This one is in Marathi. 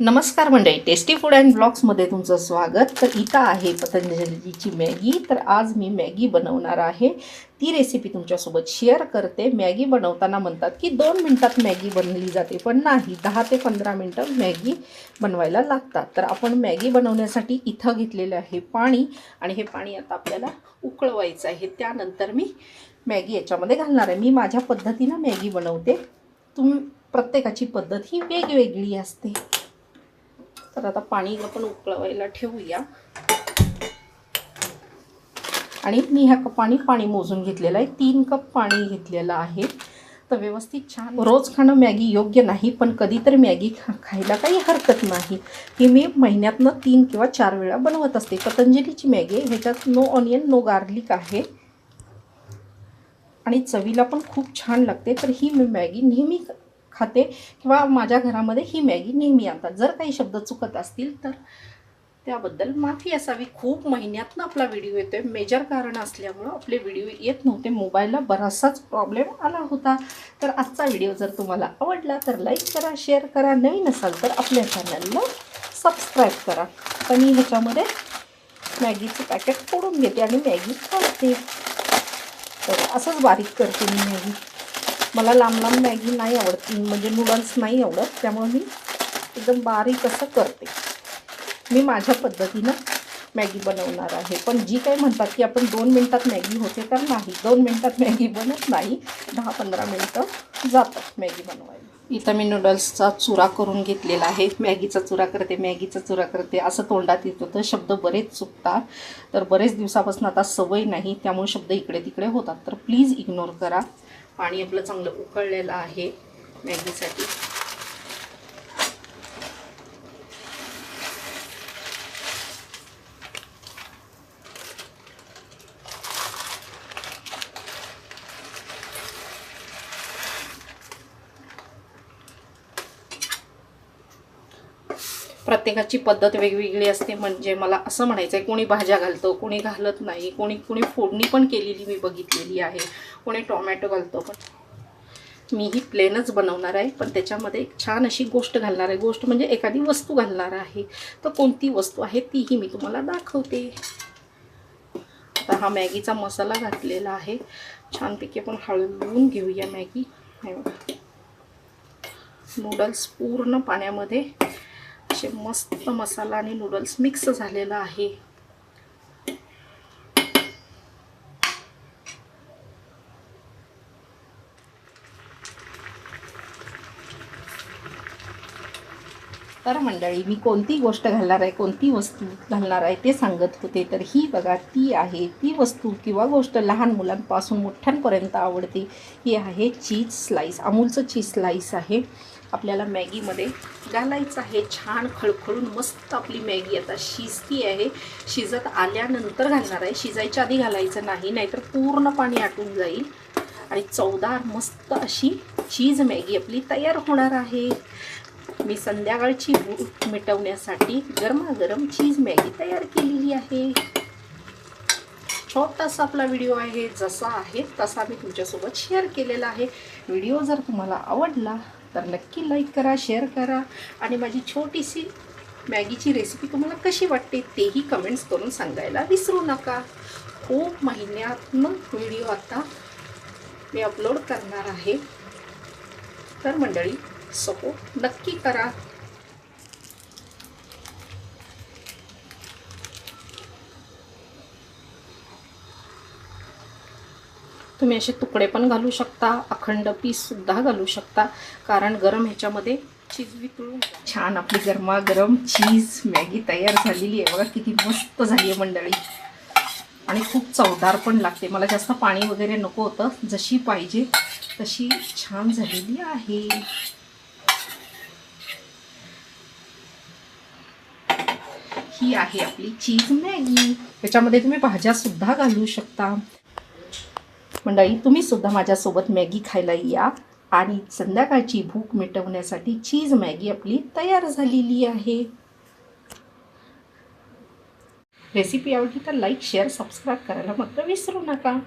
नमस्कार मंडळी टेस्टी फूड अँड ब्लॉग्समध्ये तुमचं स्वागत. तर इथं आहे पतंजलीची मॅगी. तर आज मी मॅगी बनवणार आहे. ती रेसिपी तुमच्यासोबत शेअर करते. मॅगी बनवताना म्हणतात की दोन मिनटात मॅगी बनवली जाते पण नाही. दहा ते पंधरा मिनटं मॅगी बनवायला लागतात. तर आपण मॅगी बनवण्यासाठी इथं घेतलेलं आहे पाणी. आणि हे पाणी आता आपल्याला उकळवायचं आहे. त्यानंतर मी मॅगी याच्यामध्ये घालणार आहे. मी माझ्या पद्धतीनं मॅगी बनवते. तुम प्रत्येकाची पद्धत ही वेगवेगळी असते. तर आता पाणी आपण उकळवायला ठेवूया. आणि मी ह्या कपाने पाणी मोजून घेतलेलं आहे. तीन कप पाणी घेतलेलं आहे. तर व्यवस्थित छान रोज खाणं मॅगी योग्य नाही पण कधीतरी मॅगी खा खायला काही हरकत नाही. ही मी महिन्यातनं तीन किंवा चार वेळा बनवत असते. पतंजलीची मॅगी ह्याच्यात नो ऑनियन नो गार्लिक आहे. आणि चवीला पण खूप छान लागते. तर ही मी मॅगी नेहमी खाते किंवा माझ्या घरामध्ये ही मॅगी नेहमी आणतात. जर काही शब्द चुकत असतील तर. त्याबद्दल माफी असावी. खूप महिन्यातनं आपला व्हिडिओ येतोय. मेजर कारण असल्यामुळं आपले व्हिडिओ येत नव्हते. मोबाईलला बराचसाच प्रॉब्लेम आला होता. तर आजचा व्हिडिओ जर तुम्हाला आवडला तर लाईक करा शेअर करा. नवीन असाल तर आपल्या चॅनलला सबस्क्राईब करा. तर मी ह्याच्यामध्ये मॅगीचं पॅकेट फोडून घेते आणि मॅगी खाते. तर असंच बारीक करते मी मॅगी. मला लांब लांब मॅगी नाही आवडत म्हणजे नूडल्स नाही आवडत त्यामुळे मी एकदम बारीक असं करते. मी माझ्या पद्धतीनं मॅगी बनवणार आहे. पण जी काही म्हणतात की आपण दोन मिनटात मॅगी होते तर नाही दोन मिनटात मॅगी बनत नाही दहा पंधरा मिनटं जातात मॅगी बनवायला. इथं मी नूडल्सचा चुरा करून घेतलेला आहे. मॅगीचा चुरा करते मॅगीचा चुरा करते असं तोंडात येत होतं. शब्द बरेच चुकतात. तर बरेच दिवसापासून आता सवय नाही त्यामुळे शब्द इकडे तिकडे होतात. तर प्लीज इग्नोर करा. पाणी आपलं चांगलं उकळलेलं आहे मॅगीसाठी. प्रत्येकाची पद्धत वेगवेगळी असते. म्हणजे मला असं म्हणायचं आहे कोणी भाज्या घालतं कोणी घालत नाही कोणी कोणी फोडणी पण केलेली मी बघितलेली आहे. कोणी टोमॅटो घालतं पण मी ही प्लेनच बनवणार आहे. पण त्याच्यामध्ये एक छान अशी गोष्ट घालणार आहे. गोष्ट म्हणजे एखादी वस्तू घालणार आहे. तर कोणती वस्तू आहे तीही मी तुम्हाला दाखवते. आता हा मॅगीचा मसाला घातलेला आहे. छानपैकी आपण हळवून घेऊया मॅगी. नूडल्स पूर्ण पाण्यामध्ये असे मस्त मसाला आणि नूडल्स मिक्स झालेला आहे. तर मंडळी मी कोणती गोष्ट घालणार आहे कोणती वस्तू घालणार आहे ते सांगत होते तर ही बघा ती आहे ती वस्तू किंवा गोष्ट लहान मुलांपासून मोठ्यांपर्यंत आवडते ही आहे चीज स्लाईस अमूलचं चीज स्लाईस आहे. आपल्याला मॅगीमध्ये घालायचं आहे. छान खळखळून मस्त आपली मॅगी आता शिजती आहे. शिजत आल्यानंतर घालणार आहे. शिजायच्या आधी घालायचं नाही नाहीतर पूर्ण पाणी आटून जाईल. आणि चवदार मस्त अशी चीज मॅगी आपली तयार होणार आहे. मी संध्याकाळची भूक मिटवण्यासाठी गरमागरम चीज मॅगी तयार केलेली आहे. छोटासा आपला व्हिडिओ आहे. जसा आहे तसा मी तुमच्यासोबत शेअर केलेला आहे. व्हिडिओ जर तुम्हाला आवडला तर नक्की लाईक करा शेअर करा. आणि माझी छोटीशी मॅगीची रेसिपी तुम्हाला कशी वाटते तेही कमेंट्स करून सांगायला विसरू नका. खूप महिन्यातून व्हिडिओ आता मी अपलोड करणार आहे. तर मंडळी सपोर्ट नक्की करा. तुम्ही असे तुकडे पण घालू शकता अखंड पीससुद्धा घालू शकता. कारण गरम ह्याच्यामध्ये चीज वितळून छान आपली गरमागरम चीज मॅगी तयार झालेली आहे. बघा किती मस्त झाली आहे मंडळी. आणि खूप चवदार पण लागते. मला जास्त पाणी वगैरे नको होतं. जशी पाहिजे तशी छान झालेली आहे. ही आहे आपली चीज मॅगी. त्याच्यामध्ये तुम्ही भाज्या सुद्धा घालू शकता. मंडळी तुम्ही सुद्धा माझ्यासोबत मॅगी खायला या आणि संध्याकाळची भूक मिटवण्यासाठी चीज मॅगी आपली तयार झालेली आहे. रेसिपी आवडली तर लाईक शेअर सबस्क्राईब करायला मात्र विसरू नका.